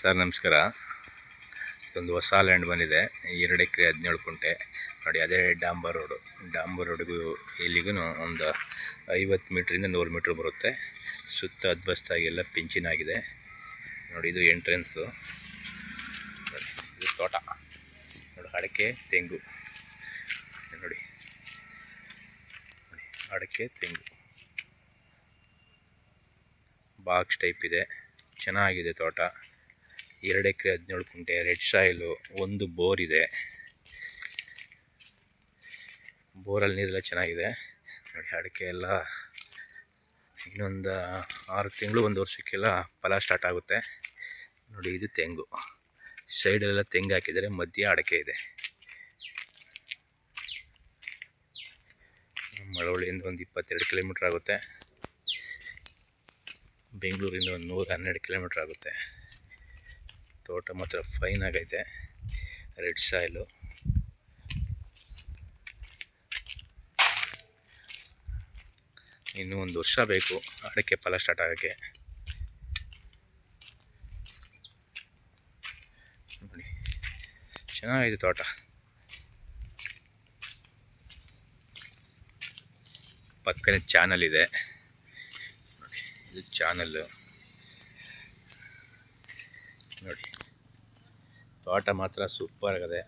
Sir, ನಮಸ್ಕಾರ. ಇದೊಂದು ಹೊಸ ಲ್ಯಾಂಡ್ ಬಂದಿದೆ. ಎರಡು ಎಕರೆ ಹದಿನೇಳು ಕುಂಟೆ. ನೋಡಿ, ಅದೇ ಡಾಂಬರ್ ರೋಡು. ಡಾಂಬರ್ ರೋಡಿಗೂ ಇಲ್ಲಿಗೂ ಒಂದು ಐವತ್ತು ಮೀಟ್ರಿಂದ ನೂರು ಮೀಟ್ರ್ ಬರುತ್ತೆ. ಸುತ್ತ ಅದ್ಬಸ್ತಾಗಿ ಎಲ್ಲ ಪಿಂಚಿನಾಗಿದೆ ನೋಡಿ, ಇದು ಎಂಟ್ರೆನ್ಸು. ನೋಡಿ, ಇದು ತೋಟ. ನೋಡಿ, ಅಡಕೆ, ತೆಂಗು. ನೋಡಿ. ನೋಡಿ, ಅಡಿಕೆ, ತೆಂಗು. ಬಾಕ್ಸ್ ಟೈಪ್ ಇದೆ. ಚೆನ್ನಾಗಿದೆ ತೋಟ. ಎರಡು ಎಕರೆ ಹದಿನೇಳು ಕುಂಟೆ ರೆಡ್ ಸಾಯಿಲು, ಒಂದು ಬೋರ್ ಇದೆ. ಬೋರಲ್ಲಿ ನೀರೆಲ್ಲ ಚೆನ್ನಾಗಿದೆ. ನೋಡಿ, ಅಡಿಕೆ ಎಲ್ಲ ಇನ್ನೊಂದು ಆರು ತಿಂಗಳು, ಒಂದು ವರ್ಷಕ್ಕೆಲ್ಲ ಫಲ ಸ್ಟಾರ್ಟ್ ಆಗುತ್ತೆ. ನೋಡಿ, ಇದು ತೆಂಗು. ಸೈಡಲ್ಲೆಲ್ಲ ತೆಂಗು ಹಾಕಿದರೆ ಮಧ್ಯೆ ಅಡಿಕೆ ಇದೆ. ಮಳವಳ್ಳಿಯಿಂದ ಒಂದು ಇಪ್ಪತ್ತೆರಡು ಕಿಲೋಮೀಟ್ರ್ ಆಗುತ್ತೆ. ಬೆಂಗಳೂರಿಂದ ಒಂದು ನೂರ ಹನ್ನೆರಡು ಕಿಲೋಮೀಟ್ರ್ ಆಗುತ್ತೆ. ತೋಟ ಮಾತ್ರ ಫೈನ್ ಆಗೈತೆ. ರೆಡ್ ಸಾಯಿಲು ಇನ್ನೂ ಒಂದು ವರ್ಷ ಬೇಕು, ಅಡಿಕೆ ಫಲ ಸ್ಟಾರ್ಟ್ ಆಗೋಕ್ಕೆ. ನೋಡಿ ಚೆನ್ನಾಗಿದೆ ತೋಟ. ಪಕ್ಕನೇ ಚಾನಲ್ ಇದೆ. ಇದು ಚಾನಲ್ಲು ನೋಡಿ ತೋಟ ಮಾತ್ರ ಸೂಪರ್ ಆಗಿದೆ.